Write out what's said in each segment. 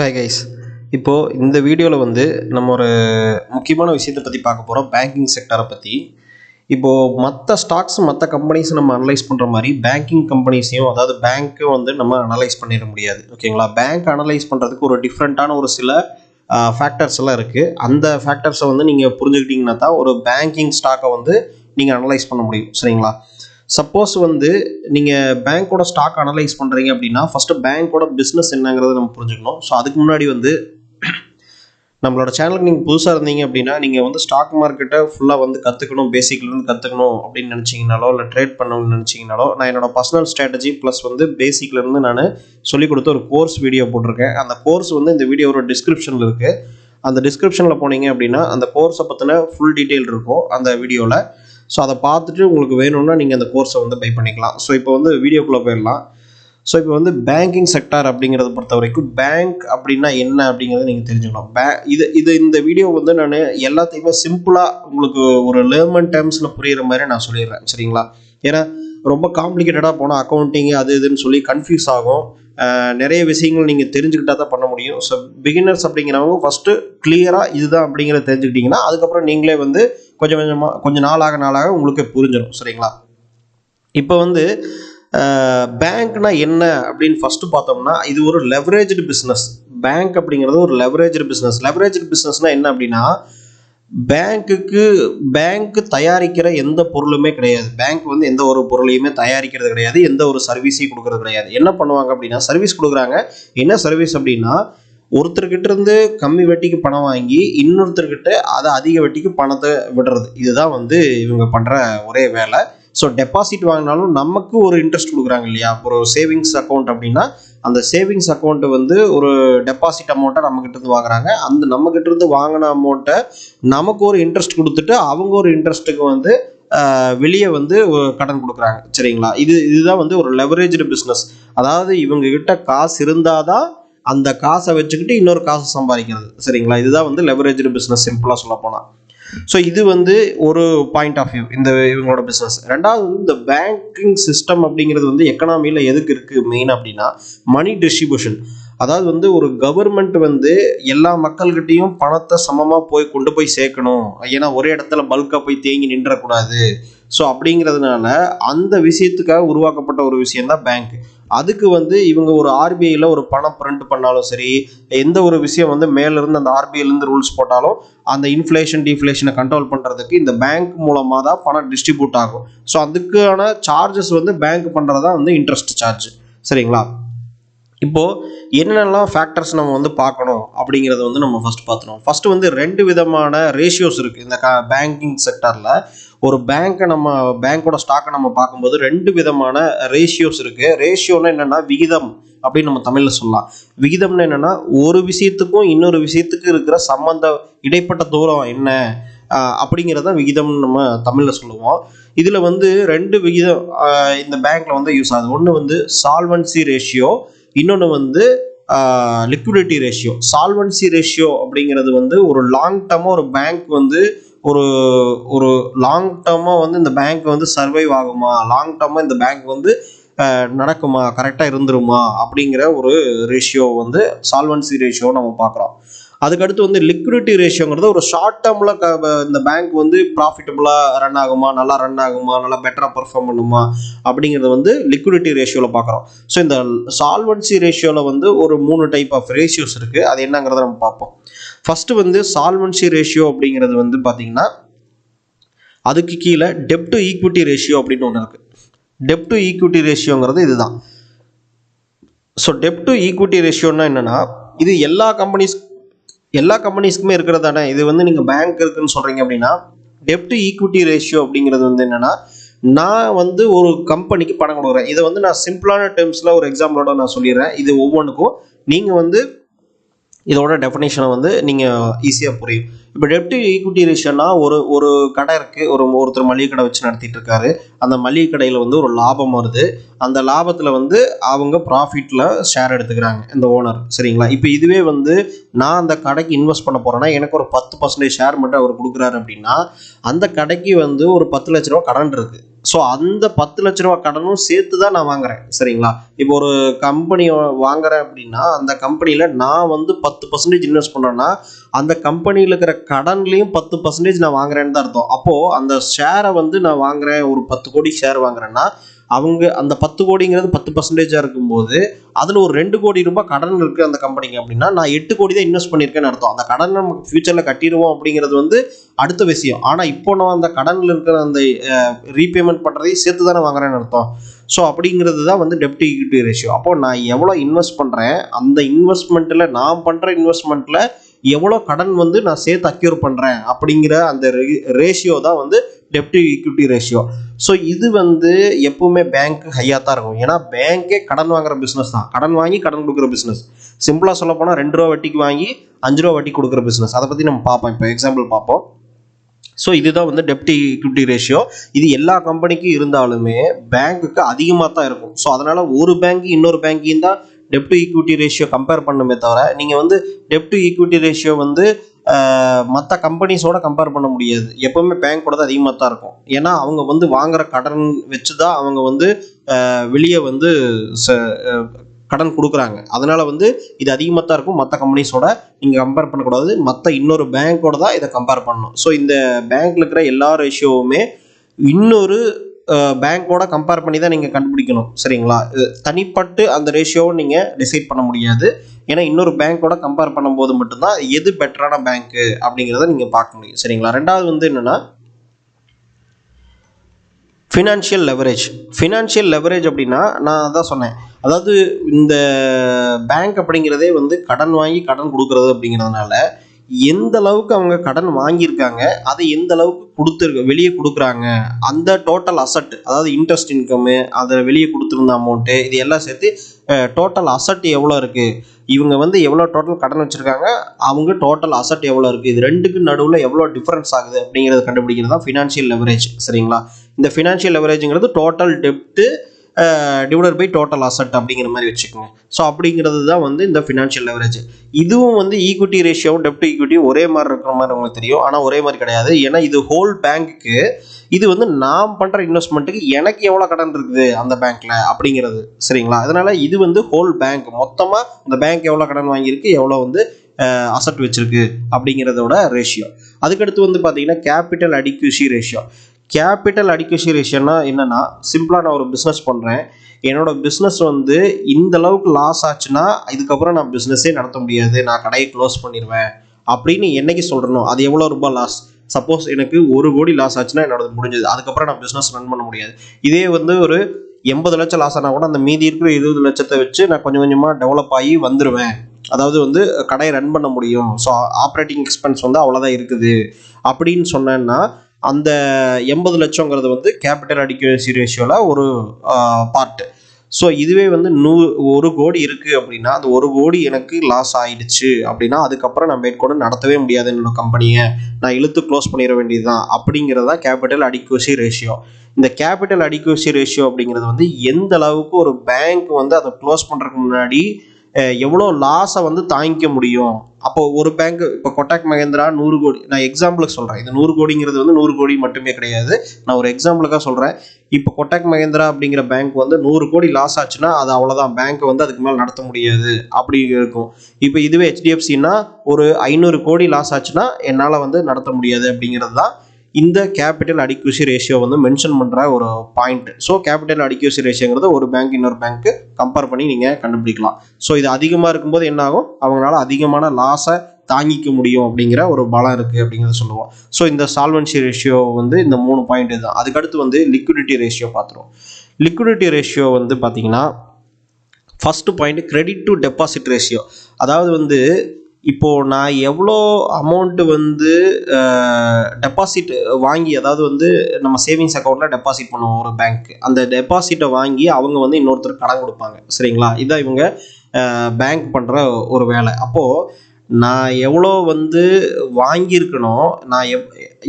Hi guys இப்போது இந்த வீடியோவில் வந்து நம்ம ஒரு முக்கியமான விஷயத்தை பற்றி பார்க்க போகிறோம் பேங்கிங் செக்டரை பற்றி இப்போது மற்ற ஸ்டாக்ஸ் மற்ற கம்பெனிஸ் நம்ம அனலைஸ் பண்ணுற மாதிரி பேங்கிங் கம்பெனிஸையும் அதாவது பேங்க்கும் வந்து நம்ம அனலைஸ் பண்ணிட முடியாது. ஓகேங்களா பேங்க் அனலைஸ் பண்ணுறதுக்கு ஒரு டிஃப்ரெண்ட்டான ஒரு சில ஃபேக்டர்ஸ் எல்லாம் இருக்குது அந்த ஃபேக்டர்ஸை வந்து நீங்கள் புரிஞ்சுக்கிட்டிங்கன்னா தான் ஒரு பேங்கிங் ஸ்டாக்கை வந்து நீங்கள் அனலைஸ் பண்ண முடியும். சரிங்களா? சப்போஸ் வந்து நீங்கள் பேங்க்கோட ஸ்டாக் அனலைஸ் பண்ணுறீங்க அப்படின்னா ஃபஸ்ட்டு பேங்க்கோட பிஸ்னஸ் என்னங்கிறத நம்ம புரிஞ்சுக்கணும். ஸோ அதுக்கு முன்னாடி வந்து நம்மளோட சேனலுக்கு நீங்கள் புதுசாக இருந்தீங்க அப்படின்னா நீங்கள் வந்து ஸ்டாக் மார்க்கெட்டை ஃபுல்லாக வந்து கற்றுக்கணும் பேசிக்லேருந்து கற்றுக்கணும் அப்படின்னு நினச்சிங்கனாலோ இல்லை ட்ரேட் பண்ணணும்னு நினச்சிங்கனாலோ நான் என்னோடய பர்சனல் ஸ்ட்ராட்டஜி ப்ளஸ் வந்து பேசிக்லேருந்து நான் சொல்லிக் கொடுத்த ஒரு கோர்ஸ் வீடியோ போட்டிருக்கேன். அந்த கோர்ஸ் வந்து இந்த வீடியோவோட டிஸ்கிரிப்ஷனில் இருக்குது அந்த டிஸ்கிரிப்ஷனில் போனீங்க அப்படின்னா அந்த கோர்ஸை பற்றின ஃபுல் டீட்டெயில் இருக்கும். அந்த வீடியோவில் ஸோ அதை பார்த்துட்டு உங்களுக்கு வேணும்னா நீங்கள் அந்த கோர்ஸை வந்து பை பண்ணிக்கலாம். ஸோ இப்போ வந்து வீடியோக்குள்ளே போயிடலாம். ஸோ இப்போ வந்து பேங்கிங் செக்டார் அப்படிங்கிறத பொறுத்த வரைக்கும் பேங்க் அப்படின்னா என்ன அப்படிங்கிறத நீங்கள் தெரிஞ்சுக்கணும். பே இது இது இந்த வீடியோ வந்து நான் எல்லாத்தையுமே சிம்பிளாக உங்களுக்கு ஒரு லேர்மன் டேர்ம்ஸில் புரிகிற மாதிரி நான் சொல்லிடுறேன். சரிங்களா? ஏன்னா ரொம்ப காம்ப்ளிகேட்டடாக போனால் அக்கௌண்டிங் அது இதுன்னு சொல்லி கன்ஃபியூஸ் ஆகும். நிறைய விஷயங்கள் நீங்கள் தெரிஞ்சுக்கிட்டா தான் பண்ண முடியும். ஸோ பிகினர்ஸ் அப்படிங்கிறவங்க ஃபஸ்ட்டு கிளியராக இதுதான் அப்படிங்கிறத தெரிஞ்சுக்கிட்டிங்கன்னா அதுக்கப்புறம் நீங்களே வந்து கொஞ்சம் கொஞ்சமாக கொஞ்சம் நாளாக நாளாக உங்களுக்கு புரிஞ்சிடும் சரிங்களா? இப்போ வந்து பேங்க்னா என்ன அப்படின்னு ஃபஸ்ட்டு பார்த்தோம்னா இது ஒரு லெவரேஜ்டு பிஸ்னஸ் பேங்க் அப்படிங்கிறது ஒரு லெவரேஜ்டு பிஸ்னஸ் லெவரேஜ்டு பிஸ்னஸ்னால் என்ன அப்படின்னா பேங்க்குக்கு பேங்க் தயாரிக்கிற எந்த பொருளுமே கிடையாது. பேங்க் வந்து எந்த ஒரு பொருளையுமே தயாரிக்கிறது கிடையாது எந்த ஒரு சர்வீஸையும் கொடுக்கறது கிடையாது. என்ன பண்ணுவாங்க அப்படின்னா சர்வீஸ் கொடுக்குறாங்க. என்ன சர்வீஸ் அப்படின்னா ஒருத்தர்கிட்ட இருந்து கம்மி வட்டிக்கு பணம் வாங்கி இன்னொருத்தர்கிட்ட அதை அதிக வட்டிக்கு பணத்தை விடுறது. இதுதான் வந்து இவங்க பண்ணுற ஒரே வேலை. ஸோ டெபாசிட் வாங்கினாலும் நமக்கு ஒரு இன்ட்ரெஸ்ட் கொடுக்குறாங்க இல்லையா? ஒரு சேவிங்ஸ் அக்கௌண்ட் அப்படின்னா அந்த சேவிங்ஸ் அக்கௌண்ட்டு வந்து ஒரு டெபாசிட் அமௌண்ட்டை நம்மக்கிட்டருந்து வாங்குறாங்க. அந்த நம்மக்கிட்டருந்து வாங்கின அமௌண்ட்டை நமக்கு ஒரு இன்ட்ரெஸ்ட் கொடுத்துட்டு அவங்க ஒரு இன்ட்ரெஸ்ட்டுக்கு வந்து வெளியே வந்து கடன் கொடுக்குறாங்க. சரிங்களா? இது இதுதான் வந்து ஒரு லெவரேஜ்டு பிஸ்னஸ் அதாவது இவங்க கிட்ட காசு இருந்தால் தான் அந்த காசை வச்சுக்கிட்டு இன்னொரு காசை சம்பாதிக்கிறது. சரிங்களா? இதுதான் வந்து லெவரேஜ்டு பிஸ்னஸ் சிம்பிளாக சொல்ல போனால் ஸோ இது வந்து ஒரு பாயிண்ட் ஆஃப் வியூ இந்த இவங்களோட பிஸ்னஸ் ரெண்டாவது வந்து இந்த பேங்கிங் சிஸ்டம் அப்படிங்கிறது வந்து எக்கனாமியில் எதுக்கு இருக்குது மெயின் அப்படின்னா மணி டிஸ்ட்ரிபியூஷன் அதாவது வந்து ஒரு கவர்மெண்ட் வந்து எல்லா மக்கள்கிட்டையும் பணத்தை சமமாக போய் கொண்டு போய் சேர்க்கணும். ஏன்னா ஒரே இடத்துல பல்காக போய் தேங்கி நின்றக்கூடாது. ஸோ அப்படிங்கிறதுனால அந்த விஷயத்துக்காக உருவாக்கப்பட்ட ஒரு விஷயம் தான் பேங்க் அதுக்கு வந்து இவங்க ஒரு ஆர்பிஐயில் ஒரு பணம் பிரிண்ட் பண்ணாலும் சரி எந்த ஒரு விஷயம் வந்து மேலேருந்து அந்த ஆர்பிஐலேருந்து ரூல்ஸ் போட்டாலும் அந்த இன்ஃப்ளேஷன் டிஃப்ளேஷனை கண்ட்ரோல் பண்ணுறதுக்கு இந்த பேங்க் மூலமாக தான் பணம் டிஸ்ட்ரிபியூட் ஆகும். ஸோ அதுக்கான சார்ஜஸ் வந்து பேங்க் பண்ணுறது தான் வந்து இன்ட்ரெஸ்ட் சார்ஜ் சரிங்களா? இப்போது என்னென்னலாம் ஃபேக்டர்ஸ் நம்ம வந்து பார்க்கணும் அப்படிங்கிறத வந்து நம்ம ஃபஸ்ட் பார்த்துருவோம் ஃபஸ்ட்டு வந்து ரெண்டு விதமான ரேஷியோஸ் இருக்குது இந்த க பேங்கிங் செக்டரில் ஒரு பேங்க்கை நம்ம பேங்க்கோட ஸ்டாக்கை நம்ம பார்க்கும்போது ரெண்டு விதமான ரேஷியோஸ் இருக்குது ரேஷியோன்னா என்னென்னா விகிதம் அப்படின்னு நம்ம தமிழில் சொல்லலாம். விகிதம்னு என்னென்னா ஒரு விஷயத்துக்கும் இன்னொரு விஷயத்துக்கு இருக்கிற சம்மந்த இடைப்பட்ட தூரம் என்ன அப்படிங்கிறத விகிதம்னு நம்ம தமிழில் சொல்லுவோம். இதில் வந்து ரெண்டு விகிதம் இந்த பேங்க்கில் வந்து யூஸ் ஆகுது. ஒன்று வந்து சால்வன்சி ரேஷியோ இன்னொன்று வந்து லிக்விடிட்டி ரேஷியோ சால்வன்சி ரேஷியோ அப்படிங்கிறது வந்து ஒரு லாங் டர்மாக ஒரு பேங்க் வந்து ஒரு ஒரு லாங் டேர்மாக வந்து இந்த பேங்க் வந்து சர்வைவ் ஆகுமா? லாங் டேர்மாக இந்த பேங்க் வந்து நடக்குமா? கரெக்டாக இருந்துருமா? அப்படிங்கிற ஒரு ரேஷியோ வந்து சால்வன்சி ரேஷியோ நம்ம பார்க்குறோம். அதுக்கடுத்து வந்து லிக்விடிட்டி ரேஷியோங்கிறது ஒரு ஷார்ட் டேர்மில் க இந்த பேங்க் வந்து ப்ராஃபிட்டபுளாக ரன் ஆகுமா? நல்லா ரன் ஆகுமா? நல்லா பெட்டராக பர்ஃபார்ம் பண்ணுமா? அப்படிங்கிறத வந்து லிக்விடிட்டி ரேஷியோவில் பார்க்குறோம். ஸோ இந்த சால்வன்சி ரேஷியோவில் வந்து ஒரு மூணு டைப் ஆஃப் ரேஷியோஸ் இருக்குது அது என்னங்கிறத நம்ம பார்ப்போம். ஃபஸ்ட்டு வந்து சால்வன்சி ரேஷியோ அப்படிங்கிறது வந்து பார்த்திங்கன்னா அதுக்கு கீழே டெப் டு ஈக்விட்டி ரேஷியோ அப்படின்னு ஒன்று இருக்குது டெப் டு ஈக்விட்டி ரேஷியோங்கிறது இதுதான். ஸோ டெப் டு ஈக்விட்டி ரேஷியோன்னா என்னென்னா இது எல்லா கம்பெனிஸ் எல்லா கம்பெனிஸ்க்குமே இருக்கிறது தானே. இது வந்து நீங்கள் பேங்க் இருக்குன்னு சொல்கிறீங்க அப்படின்னா டெப்ட் ஈக்விட்டி ரேஷியோ அப்படிங்கிறது வந்து என்னென்னா நான் வந்து ஒரு கம்பெனிக்கு பணம் கொடுக்குறேன். இதை வந்து நான் சிம்பிளான டேர்ம்ஸில் ஒரு எக்ஸாம்பிளோட நான் சொல்லிடுறேன். இது ஒவ்வொன்றுக்கும் நீங்கள் வந்து இதோட டெஃபினேஷனை வந்து நீங்கள் ஈஸியாக புரியும். இப்போ டெப்ட் ஈக்விட்டி ரேஷியோனா ஒரு ஒரு கடை இருக்குது ஒரு ஒருத்தர் மளிகை கடை வச்சு நடத்திட்டு இருக்காரு. அந்த மளிகை கடையில் வந்து ஒரு லாபம் வருது. அந்த லாபத்தில் வந்து அவங்க ப்ராஃபிட்டில் ஷேர் எடுத்துக்கிறாங்க இந்த ஓனர் சரிங்களா? இப்போ இதுவே வந்து நான் அந்த கடைக்கு இன்வெஸ்ட் பண்ண போகிறேன்னா எனக்கு ஒரு பத்து பர்சன்டேஜ் ஷேர் மட்டும் அவர் கொடுக்குறாரு அப்படின்னா அந்த கடைக்கு வந்து ஒரு பத்து லட்ச ரூபா கடன் இருக்குது ஸோ அந்த பத்து லட்ச ரூபா கடனும் சேர்த்து தான் நான் வாங்குறேன். சரிங்களா? இப்போ ஒரு கம்பெனி வாங்குறேன் அப்படின்னா அந்த கம்பெனியில் நான் வந்து பத்து பர்சன்டேஜ் இன்வெஸ்ட் பண்ணுறேன்னா அந்த கம்பெனியில் இருக்கிற கடன்லையும் பத்து பர்சன்டேஜ் நான் வாங்குறேன்னு தான் அர்த்தம். அப்போது அந்த ஷேரை வந்து நான் வாங்குறேன் ஒரு பத்து கோடி ஷேர் வாங்குறேன்னா அவங்க அந்த பத்து கோடிங்கிறது பத்து பர்சன்டேஜாக இருக்கும்போது அதில் ஒரு ரெண்டு கோடி ரூபாய் கடன் இருக்குது அந்த கம்பெனிக்கு அப்படின்னா நான் எட்டு கோடி தான் இன்வெஸ்ட் பண்ணியிருக்கேன்னு அர்த்தம். அந்த கடன் நமக்கு ஃபியூச்சரில் கட்டிடுவோம் அப்படிங்கிறது வந்து அடுத்த விஷயம். ஆனால் இப்போ நான் அந்த கடனில் இருக்கிற அந்த ரீபேமெண்ட் பண்ணுறதையும் சேர்த்து தானே வாங்குறேன்னு அர்த்தம். ஸோ அப்படிங்கிறது தான் வந்து டெப்ட் ஈக்விட்டி ரேஷியோ அப்போ நான் எவ்வளோ இன்வெஸ்ட் பண்ணுறேன் அந்த இன்வெஸ்ட்மெண்ட்டில் நான் பண்ணுற இன்வெஸ்ட்மெண்ட்டில் எவ்வளோ கடன் வந்து நான் சேர்த்து அக்யூர் பண்ணுறேன் அப்படிங்கிற அந்த ரேஷியோ தான் வந்து டெப்ட் ஈக்விட்டி ரேஷியோ ஸோ இது வந்து எப்பவுமே பேங்க் ஹையாக தான் இருக்கும். ஏன்னா பேங்க்கே கடன் வாங்குற பிஸ்னஸ் தான். கடன் வாங்கி கடன் கொடுக்குற பிஸ்னஸ் சிம்பிளாக சொல்ல போனால் ரெண்டு ரூபா வட்டிக்கு வாங்கி அஞ்சு ரூபா வட்டி கொடுக்குற பிஸ்னஸ் அதை பற்றி நம்ம பார்ப்போம். இப்போ எக்ஸாம்பிள் பார்ப்போம். ஸோ இதுதான் வந்து டெப்டி ஈக்விட்டி ரேஷியோ இது எல்லா கம்பெனிக்கும் இருந்தாலுமே பேங்க்குக்கு அதிகமாக தான் இருக்கும். ஸோ அதனால் ஒரு பேங்க் இன்னொரு பேங்க்கையும் தான் டெப்ட் ஈக்விட்டி ரேஷியோ கம்பேர் பண்ணுமே தவிர நீங்கள் வந்து டெப்ட் ஈக்விட்டி ரேஷியோ வந்து மற்ற கம்பெனிஸோட கம்பேர் பண்ண முடியாது. எப்போவுமே பேங்க்கோட தான் அதிகமாக தான் இருக்கும். ஏன்னா அவங்க வந்து வாங்குற கடன் வச்சு தான் அவங்க வந்து வெளியே வந்து ச கடன் கொடுக்குறாங்க. அதனால் வந்து இது அதிகமாக தான் இருக்கும். மற்ற கம்பெனிஸோட நீங்கள் கம்பேர் பண்ணக்கூடாது. மற்ற இன்னொரு பேங்க்கோட தான் இதை கம்பேர் பண்ணணும். ஸோ இந்த பேங்க்கில் இருக்கிற எல்லா ரேஷியோவுமே இன்னொரு பேங்க்கோட கம்பேர் பண்ணி தான் நீங்கள் கண்டுபிடிக்கணும் சரிங்களா? இது தனிப்பட்டு அந்த ரேஷியோவை நீங்கள் டிசைட் பண்ண முடியாது. ஏன்னா இன்னொரு பேங்க்கோட கம்பேர் பண்ணும்போது மட்டும்தான் எது பெட்டரான பேங்க்கு அப்படிங்கிறத நீங்கள் பார்க்க முடியும் சரிங்களா? ரெண்டாவது வந்து என்னென்னா ஃபினான்ஷியல் லெவரேஜ் ஃபினான்ஷியல் லெவரேஜ் அப்படின்னா நான் அதான் சொன்னேன். அதாவது இந்த பேங்க் அப்படிங்கிறதே வந்து கடன் வாங்கி கடன் கொடுக்கறது அப்படிங்கிறதுனால எந்த அளவுக்கு அவங்க கடன் வாங்கியிருக்காங்க அதை எந்த அளவுக்கு கொடுத்துரு வெளியே கொடுக்குறாங்க அந்த டோட்டல் அசட் அதாவது இன்ட்ரெஸ்ட் இன்கம்மு அதை வெளியே கொடுத்துருந்த அமௌண்ட்டு இது எல்லாம் சேர்த்து டோட்டல் அசட் எவ்வளோ இருக்குது இவங்க வந்து எவ்வளோ டோட்டல் கடன் வச்சுருக்காங்க? அவங்க டோட்டல் அசட் எவ்வளோ இருக்குது இது ரெண்டுக்கு நடுவில் எவ்வளோ டிஃப்ரென்ஸ் ஆகுது அப்படிங்கிறத கண்டுபிடிக்கிறது தான் ஃபினான்ஷியல் லெவரேஜ் சரிங்களா? இந்த ஃபினான்ஷியல் லெவரேஜுங்கிறது டோட்டல் டெப்ட்டு டிவைடட் பை டோட்டல் அசட் அப்படிங்கிற மாதிரி வச்சுக்கோங்க ஸோ அப்படிங்கிறது தான் வந்து இந்த ஃபினான்ஷியல் லெவரேஜ் இதுவும் வந்து ஈக்விட்டி ரேஷியோவும் டெப்ட் ஈக்விட்டியும் ஒரே மாதிரி இருக்கிற மாதிரி உங்களுக்கு தெரியும். ஆனால் ஒரே மாதிரி கிடையாது. ஏன்னா இது ஹோல் பேங்க்குக்கு இது வந்து நான் பண்ணுற இன்வெஸ்ட்மெண்ட்டுக்கு எனக்கு எவ்வளோ கடன் இருக்குது அந்த பேங்க்கில் அப்படிங்கிறது. சரிங்களா? அதனால் இது வந்து ஹோல் பேங்க் மொத்தமாக அந்த பேங்க் எவ்வளோ கடன் வாங்கியிருக்கு எவ்வளோ வந்து அசட் வச்சிருக்கு அப்படிங்கிறதோட ரேஷியோ அதுக்கடுத்து வந்து பார்த்தீங்கன்னா capital adequacy ratio capital adequacy ரேஷியோனா என்னென்னா சிம்பிளாக நான் ஒரு பிஸ்னஸ் பண்ணுறேன் என்னோட பிஸ்னஸ் வந்து இந்த அளவுக்கு லாஸ் ஆச்சுன்னா இதுக்கப்புறம் நான் பிஸ்னஸே நடத்த முடியாது. நான் கடையை க்ளோஸ் பண்ணிடுவேன் அப்படின்னு என்னைக்கு சொல்கிறனோ அது எவ்வளோ ரூபாய் லாஸ் சப்போஸ் எனக்கு ஒரு கோடி லாஸ் ஆச்சுன்னா என்னோட முடிஞ்சது. அதுக்கப்புறம் நான் பிஸ்னஸ் ரன் பண்ண முடியாது. இதே வந்து ஒரு எண்பது லட்சம் லாஸ் ஆனால் கூட அந்த மீதி இருக்கிற இருபது லட்சத்தை வச்சு நான் கொஞ்சம் கொஞ்சமாக டெவலப் ஆகி வந்துடுவேன் அதாவது வந்து கடையை ரன் பண்ண முடியும். ஸோ ஆப்ரேட்டிங் எக்ஸ்பென்ஸ் வந்து அவ்வளோதான் இருக்குது. அப்படின்னு சொன்னேன்னா அந்த எண்பது லட்சங்கிறது வந்து கேபிட்டல் அடிக்கசி ரேஷியோவில் ஒரு பார்ட்டு ஸோ இதுவே வந்து நூ ஒரு கோடி இருக்குது அப்படின்னா அந்த ஒரு கோடி எனக்கு லாஸ் ஆயிடுச்சு அப்படின்னா அதுக்கப்புறம் நான் மேற்கொண்டு நடத்தவே முடியாது என்னோட கம்பெனியை நான் இழுத்து க்ளோஸ் பண்ணிட வேண்டியது தான் அப்படிங்கிறது தான் கேபிட்டல் அடிக்குவசி ரேஷியோ இந்த கேபிட்டல் அடிக்குவசி ரேஷியோ அப்படிங்கிறது வந்து எந்த அளவுக்கு ஒரு பேங்க் வந்து அதை க்ளோஸ் பண்ணுறதுக்கு முன்னாடி எவ்வளோ லாஸை வந்து தாங்கிக்க முடியும்? அப்போ ஒரு பேங்க் இப்போ கொட்டாக் மகேந்திரா நூறு கோடி நான் எக்ஸாம்பிளுக்கு சொல்கிறேன் இது நூறு கோடிங்கிறது வந்து நூறு கோடி மட்டுமே கிடையாது. நான் ஒரு எக்ஸாம்பிளுக்காக சொல்கிறேன் இப்போ கொட்டாக் மகேந்திரா அப்படிங்கிற பேங்க் வந்து நூறு கோடி லாஸ் ஆச்சுன்னா அது அவ்வளோதான் பேங்க் வந்து அதுக்கு மேலே நடத்த முடியாது. அப்படி இருக்கும். இப்போ இதுவே ஹெச்டிஎஃப்சின்னா ஒரு ஐநூறு கோடி லாஸ் ஆச்சுன்னா என்னால் வந்து நடத்த முடியாது அப்படிங்கிறது தான் இந்த கேபிட்டல் அடிக்யூசி ரேஷியோ வந்து மென்ஷன் பண்ணுற ஒரு பாயிண்ட் ஸோ கேபிட்டல் அடிக்யூசி ரேஷியோங்கிறது ஒரு பேங்க் இன்னொரு பேங்க்கு கம்பேர் பண்ணி நீங்கள் கண்டுபிடிக்கலாம். ஸோ இது அதிகமாக இருக்கும்போது என்னாகும் அவங்களால அதிகமான லாஸை தாங்கிக்க முடியும் அப்படிங்கிற ஒரு பலம் இருக்குது அப்படிங்கிறத சொல்லுவோம். ஸோ இந்த சால்வன்சி ரேஷியோ வந்து இந்த மூணு பாயிண்ட் தான் அதுக்கடுத்து வந்து லிக்விடிட்டி ரேஷியோ பார்த்துருவோம். லிக்விடிட்டி ரேஷியோ வந்து பார்த்தீங்கன்னா first point credit to deposit ratio அதாவது வந்து இப்போது நான் எவ்வளோ அமௌண்ட்டு வந்து டெபாசிட் வாங்கி அதாவது வந்து நம்ம சேவிங்ஸ் அக்கௌண்ட்டில் டெபாசிட் பண்ணுவோம் ஒரு பேங்க்கு அந்த டெபாசிட்டை வாங்கி அவங்க வந்து இன்னொருத்தர் கடன் கொடுப்பாங்க. சரிங்களா? இதான் இவங்க பேங்க் பண்ணுற ஒரு வேலை. அப்போது நான் எவ்வளோ வந்து வாங்கியிருக்கணும் நான் எவ்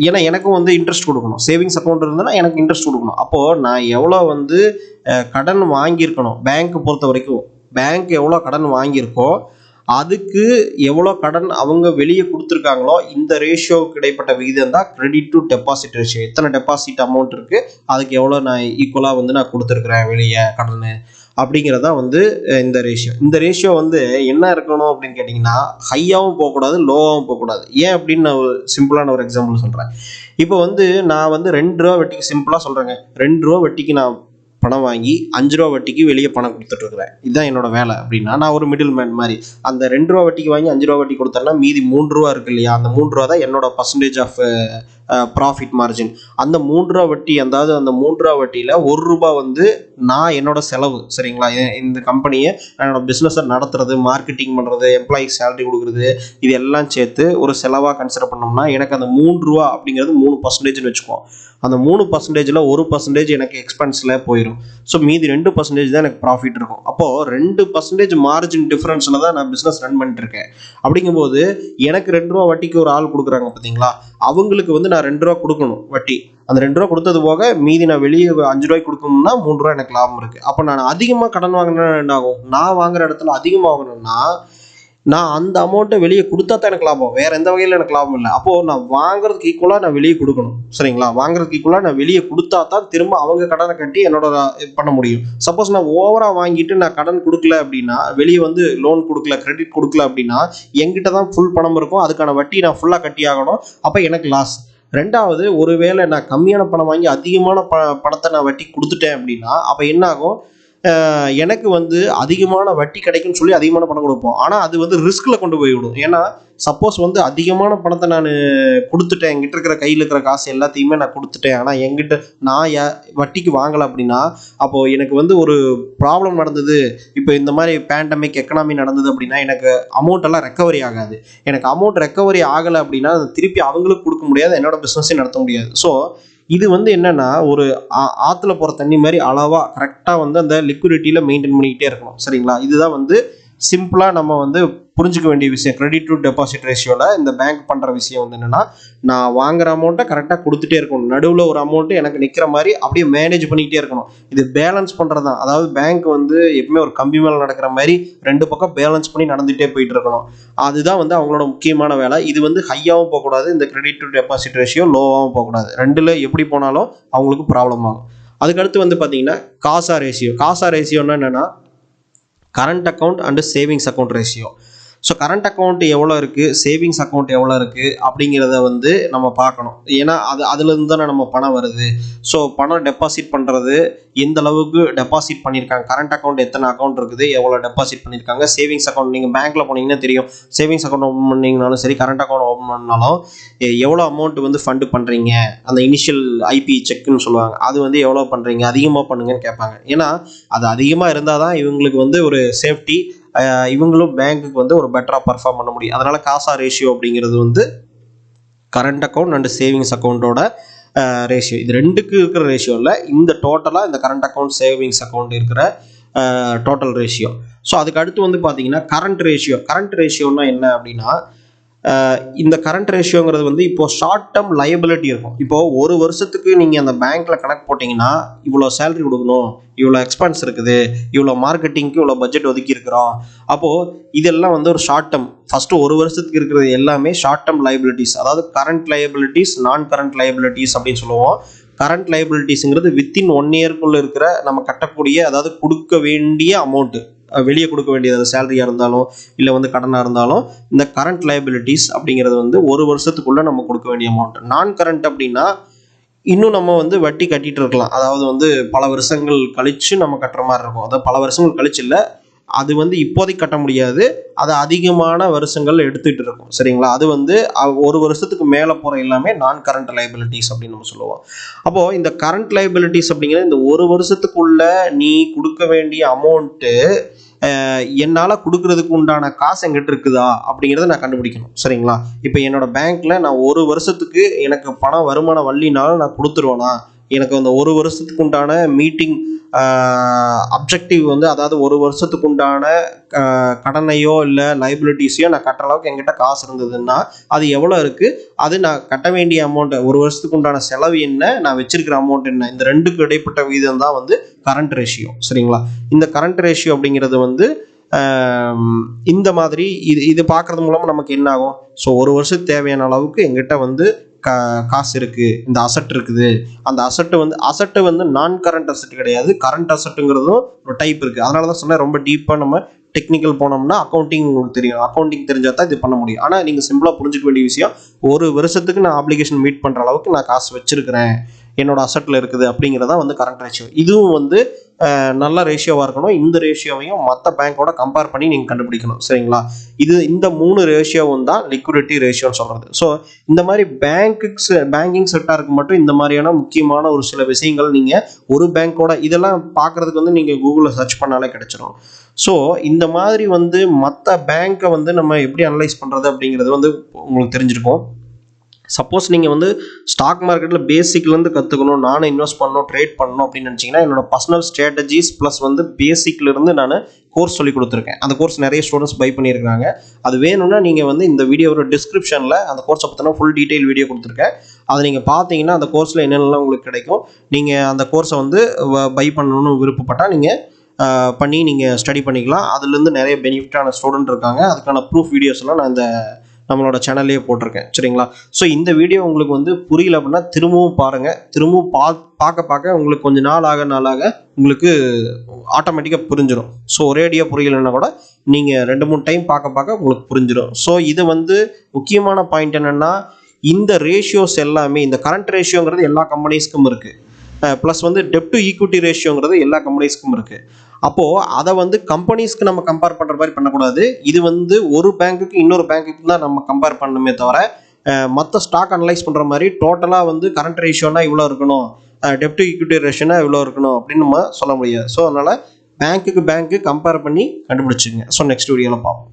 ஏன்னா எனக்கும் வந்து இன்ட்ரெஸ்ட் கொடுக்கணும். சேவிங்ஸ் அக்கௌண்ட் இருந்ததுன்னா எனக்கு இன்ட்ரெஸ்ட் கொடுக்கணும். அப்போது நான் எவ்வளோ வந்து கடன் வாங்கியிருக்கணும் பேங்க் பொறுத்த வரைக்கும் பேங்க் எவ்வளோ கடன் வாங்கியிருக்கோ அதுக்கு எவ்வளோ கடன் அவங்க வெளியே கொடுத்துருக்காங்களோ இந்த ரேஷியோவுக்கு இடைப்பட்ட விகிதம் தான் கிரெடிட் டு டெபாசிட் ரேஷியோ எத்தனை டெபாசிட் அமௌண்ட் இருக்குது அதுக்கு எவ்வளோ நான் ஈக்குவலாக வந்து நான் கொடுத்துருக்குறேன் வெளியே கடன் அப்படிங்கிறதான் வந்து இந்த ரேஷியோ இந்த ரேஷியோ வந்து என்ன இருக்கணும் அப்படின்னு கேட்டிங்கன்னா ஹையாகவும் போகக்கூடாது லோவாகவும் போகக்கூடாது. ஏன் அப்படின்னு நான் ஒரு சிம்பிளான ஒரு எக்ஸாம்பிள் சொல்கிறேன் இப்போ வந்து நான் வந்து ரெண்டு ரூபா வட்டிக்கு சிம்பிளாக சொல்கிறேங்க ரெண்டு ரூபா வட்டிக்கு நான் பணம் வாங்கி அஞ்சு ரூபா வட்டிக்கு வெளியே பணம் கொடுத்துட்டு இருக்கிறேன் இதுதான் என்னோட வேலை அப்படின்னா நான் ஒரு மிடில் மேன் மாதிரி. அந்த ரெண்டு ரூபா வட்டிக்கு வாங்கி அஞ்சு ரூபா வட்டி கொடுத்தேன்னா மீதி மூன்று ரூபா இருக்கு இல்லையா? அந்த மூன்று ரூபா தான் என்னோட பர்சன்டேஜ் ஆஃப் ப்ராஃபிட் மார்ஜின் அந்த மூன்று ரூபா வட்டி அதாவது அந்த மூன்று ரூபா வட்டியில் ஒரு ரூபாய் வந்து நான் என்னோட செலவு சரிங்களா? இந்த கம்பெனியை என்னோட பிஸ்னஸை நடத்துறது மார்க்கெட்டிங் பண்ணுறது எம்ப்ளாயிக்கு சேலரி கொடுக்குறது இது எல்லாம் சேர்த்து ஒரு செலவாக கன்சிடர் பண்ணோம்னா எனக்கு அந்த மூன்று ரூபா அப்படிங்கிறது மூணு பர்சன்டேஜ்னு வச்சுக்குவோம். அந்த மூணு பர்சன்டேஜில் ஒரு பர்சன்டேஜ் எனக்கு எக்ஸ்பென்ஸில் போயிடும் ஸோ மீதி ரெண்டு பர்சன்டேஜ் தான் எனக்கு ப்ராஃபிட் இருக்கும். அப்போது ரெண்டு பர்சன்டேஜ் மார்ஜின் டிஃப்ரென்ஸில் தான் நான் பிஸ்னஸ் ரன் பண்ணிட்டு இருக்கேன். அப்படிங்கும்போது எனக்கு ரெண்டு ரூபா வட்டிக்கு ஒரு ஆள் கொடுக்குறாங்க பார்த்தீங்களா? அவங்களுக்கு வந்து நான் ரெண்டு ரூபா கொடுக்கணும் வட்டி. அந்த ரெண்டு ரூபா கொடுத்தது போக மீதி நான் வெளியே அஞ்சு ரூபாய்க்கு கொடுக்கணும்னா மூணு ரூபா எனக்கு லாபம் இருக்குது அப்போ நான் அதிகமாக கடன் வாங்கினா என்ன ஆகும்? நான் வாங்குற இடத்துல அதிகமாக வாங்கணும்னா நான் அந்த அமௌண்ட்டை வெளியே கொடுத்தா தான் எனக்கு லாபம். வேற எந்த வகையில் எனக்கு லாபம் இல்லை. அப்போது நான் வாங்குறதுக்கு ஈக்குவலாக நான் வெளியே கொடுக்கணும். சரிங்களா? வாங்குறதுக்கு ஈக்குவலாக நான் வெளியே கொடுத்தா தான் திரும்ப அவங்க கடனை கட்டி என்னோட பண்ண முடியும். சப்போஸ் நான் ஓவராக வாங்கிட்டு நான் கடன் கொடுக்கல அப்படின்னா வெளியே வந்து லோன் கொடுக்கல கிரெடிட் கொடுக்கல அப்படின்னா என்கிட்ட தான் ஃபுல் பணம் இருக்கும். அதுக்கான வட்டி நான் ஃபுல்லாக கட்டி ஆகணும் அப்போ எனக்கு லாஸ் ரெண்டாவது ஒருவேளை நான் கம்மியான பணம் வாங்கி அதிகமான ப பணத்தை நான் வட்டி கொடுத்துட்டேன் அப்படின்னா அப்போ என்ன ஆகும் எனக்கு வந்து அதிகமான வட்டி கிடைக்கும்னு சொல்லி அதிகமான பணம் கொடுப்போம். ஆனால் அது வந்து ரிஸ்கில் கொண்டு போய் விடும். ஏன்னா சப்போஸ் வந்து அதிகமான பணத்தை நான் கொடுத்துட்டேன். என்கிட்ட இருக்கிற கையில் இருக்கிற காசு எல்லாத்தையுமே நான் கொடுத்துட்டேன். ஆனால் என்கிட்ட நான் வட்டிக்கு வாங்கலை அப்படின்னா அப்போது எனக்கு வந்து ஒரு ப்ராப்ளம் நடந்தது. இப்போ இந்த மாதிரி பேண்டமிக் எக்கனாமி நடந்தது அப்படின்னா எனக்கு அமௌண்ட் எல்லாம் ரெக்கவரி ஆகாது. எனக்கு அமௌண்ட் ரெக்கவரி ஆகலை அப்படின்னா அதை திருப்பி அவங்களுக்கு கொடுக்க முடியாது. என்னோட பிஸ்னஸையும் நடத்த முடியாது. ஸோ இது வந்து என்னன்னா ஒரு ஆ- ஆத்துல போற தண்ணி மாதிரி அளவா கரெக்டா வந்து அந்த லிக்விடிட்டியில மெயின்டைன் பண்ணிக்கிட்டே இருக்கணும். சரிங்களா? இதுதான் வந்து சிம்பிளாக நம்ம வந்து புரிஞ்சுக்க வேண்டிய விஷயம் கிரெடிட் டு டெபாசிட் ரேஷியோவில் இந்த பேங்க் பண்ணுற விஷயம் வந்து என்னென்னா நான் வாங்குற அமௌண்ட்டை கரெக்டாக கொடுத்துட்டே இருக்கணும். நடுவில் ஒரு அமௌண்ட்டு எனக்கு நிற்கிற மாதிரி அப்படியே மேனேஜ் பண்ணிக்கிட்டே இருக்கணும். இது பேலன்ஸ் பண்ணுறது தான். அதாவது பேங்க் வந்து எப்பவுமே ஒரு கம்பி மேலே நடக்கிற மாதிரி ரெண்டு பக்கம் பேலன்ஸ் பண்ணி நடந்துகிட்டே போயிட்டு இருக்கணும். அதுதான் வந்து அவங்களோட முக்கியமான வேலை. இது வந்து ஹையாகவும் போகக்கூடாது. இந்த கிரெடிட் டு டெபாசிட் ரேஷியோ லோவாகவும் போகக்கூடாது. ரெண்டில் எப்படி போனாலும் அவங்களுக்கு ப்ராப்ளம் ஆகும். அதுக்கடுத்து வந்து பார்த்தீங்கன்னா காசா ரேஷியோ காசா ரேஷியோன்னா என்னென்னா current account and savings account ratio so current account எவ்வளோ இருக்குது சேவிங்ஸ் அக்கௌண்ட் எவ்வளோ இருக்குது அப்படிங்கிறத வந்து நம்ம பார்க்கணும். ஏன்னா அது அதுலேருந்து தானே நம்ம பணம் வருது. ஸோ பணம் டெபாசிட் பண்ணுறது எந்த அளவுக்கு டெபாசிட் பண்ணியிருக்காங்க. கரண்ட் அக்கௌண்ட் எத்தனை அக்கௌண்ட் இருக்குது? எவ்வளோ டெபாசிட் பண்ணியிருக்காங்க? சேவிங்ஸ் அக்கௌண்ட் நீங்கள் பேங்க்கில் போனீங்கன்னா தெரியும். சேவிங்ஸ் அக்கௌண்ட் ஓப்பன் பண்ணிங்கனாலும் சரி கரண்ட் அக்கௌண்ட் ஓப்பன் பண்ணாலும் எவ்வளோ அமௌண்ட் வந்து ஃபண்டு பண்ணுறீங்க அந்த இனிஷியல் ஐபி செக்குன்னு சொல்லுவாங்க. அது வந்து எவ்வளோ பண்ணுறீங்க அதிகமாக பண்ணுங்கன்னு கேட்பாங்க. ஏன்னா அது அதிகமாக இருந்தால் தான் இவங்களுக்கு வந்து ஒரு சேஃப்டி இவங்களும் பேங்க்குக்கு வந்து ஒரு பெட்டராக பர்ஃபார்ம் பண்ண முடியும். அதனால் காசா ரேஷியோ அப்படிங்கிறது வந்து கரண்ட் அக்கௌண்ட் அண்ட் சேவிங்ஸ் அக்கௌண்ட்டோட ரேஷியோ இது ரெண்டுக்கு இருக்கிற ரேஷியோ இல்லை. இந்த டோட்டலாக இந்த கரண்ட் அக்கௌண்ட் சேவிங்ஸ் அக்கௌண்ட் இருக்கிற டோட்டல் ரேஷியோ ஸோ அதுக்கு அடுத்து வந்து பார்த்தீங்கன்னா கரண்ட் ரேஷியோ கரண்ட் ரேஷியோன்னா என்ன அப்படின்னா இந்த கரண்ட் ரேஷியோங்கிறது வந்து இப்போ ஷார்ட் டேர்ம் லயபிலிட்டி இருக்கும். இப்போ ஒரு வருஷத்துக்கு நீங்கள் அந்த பேங்க்ல கணக்கு போட்டிங்கன்னா இவ்வளோ சேலரி கொடுக்கணும் இவ்வளோ எக்ஸ்பென்ஸ் இருக்குது இவ்வளோ மார்க்கெட்டிங்க்கு இவ்வளோ பட்ஜெட் ஒதுக்கி இருக்கிறோம். அப்போது இதெல்லாம் வந்து ஒரு ஷார்ட் டேர்ம் ஃபஸ்ட்டு ஒரு வருஷத்துக்கு இருக்கிறது எல்லாமே ஷார்ட் டேர்ம் லயபிலிட்டிஸ் அதாவது கரண்ட் லயபிலிட்டிஸ் நான் கரண்ட் லயபிலிட்டிஸ் அப்படின்னு சொல்லுவோம். கரண்ட் லயபிலிட்டிஸுங்கிறது வித்தின் ஒன் இயர்க்குள்ளே இருக்கிற நம்ம கட்டக்கூடிய அதாவது கொடுக்க வேண்டிய அமௌண்ட்டு வெளியே கொடுக்க வேண்டியது சேலரியாக இருந்தாலும் இல்லை வந்து கடனாக இருந்தாலும் இந்த கரண்ட் லைபிலிட்டிஸ் அப்படிங்கிறது வந்து ஒரு வருஷத்துக்குள்ளே நம்ம கொடுக்க வேண்டிய அமௌண்ட் நான் கரண்ட் அப்படின்னா இன்னும் நம்ம வந்து வட்டி கட்டிட்டு இருக்கலாம். அதாவது வந்து பல வருஷங்கள் கழிச்சு நம்ம கட்டுற மாதிரி இருக்கும். அதாவது பல வருஷங்கள் கழிச்சு இல்லை அது வந்து இப்போதைக்கு கட்ட முடியாது. அது அதிகமான வருஷங்கள் எடுத்துகிட்டு இருக்கும். சரிங்களா? அது வந்து ஒரு வருஷத்துக்கு மேலே போகிற எல்லாமே நான் கரண்ட் லைபிலிட்டிஸ் அப்படின்னு நம்ம சொல்லுவோம். அப்போது இந்த கரண்ட் லைபிலிட்டிஸ் அப்படிங்கிற இந்த ஒரு வருஷத்துக்குள்ள நீ கொடுக்க வேண்டிய அமௌண்ட்டு என்னால் கொடுக்கறதுக்கு உண்டான காசு எங்கிட்ட இருக்குதா? அப்படிங்கிறத நான் கண்டுபிடிக்கணும். சரிங்களா? இப்போ என்னோட பேங்க்ல நான் ஒரு வருஷத்துக்கு எனக்கு பணம் வருமான வள்ளினாலும் நான் கொடுத்துருவேனா? எனக்கு அந்த ஒரு வருஷத்துக்கு உண்டான மீட்டிங் அப்ஜெக்டிவ் வந்து அதாவது ஒரு வருஷத்துக்கு உண்டான கடனையோ இல்லை லைபிலிட்டிஸையோ நான் கட்டுற அளவுக்கு என்கிட்ட காசு இருந்ததுன்னா அது எவ்வளோ இருக்குது அது நான் கட்ட வேண்டிய அமௌண்ட் ஒரு வருஷத்துக்கு உண்டான செலவு என்ன? நான் வச்சிருக்கிற அமௌண்ட் என்ன? இந்த ரெண்டுக்கு இடைப்பட்ட விகிதம் தான் வந்து கரண்ட் ரேஷியோ சரிங்களா? இந்த கரண்ட் ரேஷியோ அப்படிங்கிறது வந்து இந்த மாதிரி இது இது பார்க்குறது மூலமாக நமக்கு என்ன ஆகும்? ஸோ ஒரு வருஷத்துக்கு தேவையான அளவுக்கு எங்கிட்ட வந்து கா காசு இருக்குது இந்த அசட் இருக்குது. அந்த அசட்டு வந்து அசட்டு வந்து நான் கரண்ட் அசட் கிடையாது. கரண்ட் அசட்டுங்கிறதும் ஒரு டைப் இருக்குது அதனால தான் சொன்னேன் ரொம்ப டீப்பாக நம்ம டெக்னிக்கல் போனோம்னா அக்கௌண்டிங் உங்களுக்கு தெரியும். அக்கௌண்டிங் தெரிஞ்சால் தான் இது பண்ண முடியும். ஆனால் நீங்கள் சிம்பிளாக புரிஞ்சுக்க வேண்டிய விஷயம் ஒரு வருஷத்துக்கு நான் அப்ளிகேஷன் மீட் பண்ணுற அளவுக்கு நான் காசு வச்சிருக்கிறேன். என்னோட அசட்டில் இருக்குது அப்படிங்கிறதா வந்து கரண்ட் ரேஷியோ இதுவும் வந்து நல்ல ரேஷியோவாக இருக்கணும். இந்த ரேஷியோவையும் மற்ற பேங்க்கோட கம்பேர் பண்ணி நீங்கள் கண்டுபிடிக்கணும். சரிங்களா? இது இந்த மூணு ரேஷியோவும் தான் லிக்விடிட்டி ரேஷியோன்னு சொல்கிறது ஸோ இந்த மாதிரி பேங்க்கு பேங்கிங் செக்டாருக்கு மட்டும் இந்த மாதிரியான முக்கியமான ஒரு சில விஷயங்கள் நீங்கள் ஒரு பேங்க்கோட இதெல்லாம் பார்க்குறதுக்கு வந்து நீங்கள் கூகுளில் சர்ச் பண்ணாலே கிடச்சிரும். ஸோ இந்த மாதிரி வந்து மற்ற பேங்க்கை வந்து நம்ம எப்படி அனலைஸ் பண்ணுறது அப்படிங்கிறது வந்து உங்களுக்கு தெரிஞ்சிருக்கும். சப்போஸ் நீங்கள் வந்து ஸ்டாக் மார்க்கெட்டில் பேசிக்லேருந்து கற்றுக்கணும் நானும் இன்வெஸ்ட் பண்ணணும் ட்ரேட் பண்ணணும் அப்படின்னு நினச்சிங்கன்னா என்னோட பர்சனல் ஸ்ட்ராட்டஜிஸ் ப்ளஸ் வந்து பேசிக்லேருந்து நான் கோர்ஸ் சொல்லி கொடுத்துருக்கேன். அந்த கோர்ஸ் நிறைய ஸ்டூடெண்ட்ஸ் பை பண்ணியிருக்காங்க அது வேணும்னா நீங்கள் வந்து இந்த வீடியோவோட டிஸ்கிரிப்ஷனில் அந்த கோர்ஸை பற்றின ஃபுல் டீட்டெயில் வீடியோ கொடுத்துருக்கேன். அதை நீங்கள் பார்த்தீங்கன்னா அந்த கோர்ஸில் என்னென்னலாம் உங்களுக்கு கிடைக்கும் நீங்கள் அந்த கோர்ஸை வந்து பை பண்ணணும்னு விருப்பப்பட்டால் நீங்கள் பண்ணி நீங்கள் ஸ்டடி பண்ணிக்கலாம். அதுலேருந்து நிறைய பெனிஃபிட்டான ஸ்டூடெண்ட் இருக்காங்க. அதுக்கான ப்ரூஃப் வீடியோஸ்லாம் நான் இந்த நம்மளோட சேனல்லையே போட்டிருக்கேன். சரிங்களா? ஸோ இந்த வீடியோ உங்களுக்கு வந்து புரியல அப்படின்னா திரும்பவும் பாருங்கள் திரும்பவும் பா பார்க்க பார்க்க உங்களுக்கு கொஞ்சம் நாள் ஆக நாளாக உங்களுக்கு ஆட்டோமேட்டிக்காக புரிஞ்சிடும் ஸோ ஒரேடியாக புரியலைன்னா கூட நீங்கள் ரெண்டு மூணு டைம் பார்க்க பார்க்க உங்களுக்கு புரிஞ்சிடும் ஸோ இது வந்து முக்கியமான பாயிண்ட் என்னென்னா இந்த ரேஷியோஸ் எல்லாமே இந்த கரண்ட் ரேஷியோங்கிறது எல்லா கம்பெனிஸ்க்கும் இருக்குது ப்ளஸ் வந்து டெப் டு ஈக்விட்டி ரேஷியோங்கிறது எல்லா கம்பெனிஸ்க்கும் இருக்குது அப்போது அதை வந்து கம்பெனிஸ்க்கு நம்ம கம்பேர் பண்ணுற மாதிரி பண்ணக்கூடாது. இது வந்து ஒரு பேங்க்குக்கு இன்னொரு பேங்க்குக்கு தான் நம்ம கம்பேர் பண்ணணுமே தவிர மற்ற ஸ்டாக் அனலைஸ் பண்ணுற மாதிரி டோட்டலாக வந்து கரண்ட் ரேஷியோனா இவ்வளோ இருக்கணும் டெப் டு ஈக்விட்டி ரேஷியோனா இவ்வளோ இருக்கணும் அப்படின்னு நம்ம சொல்ல முடியாது. ஸோ அதனால் பேங்க்குக்கு பேங்க்கு கம்பேர் பண்ணி கண்டுபிடிச்சிங்க. ஸோ நெக்ஸ்ட் வீடியோவில் பார்ப்போம்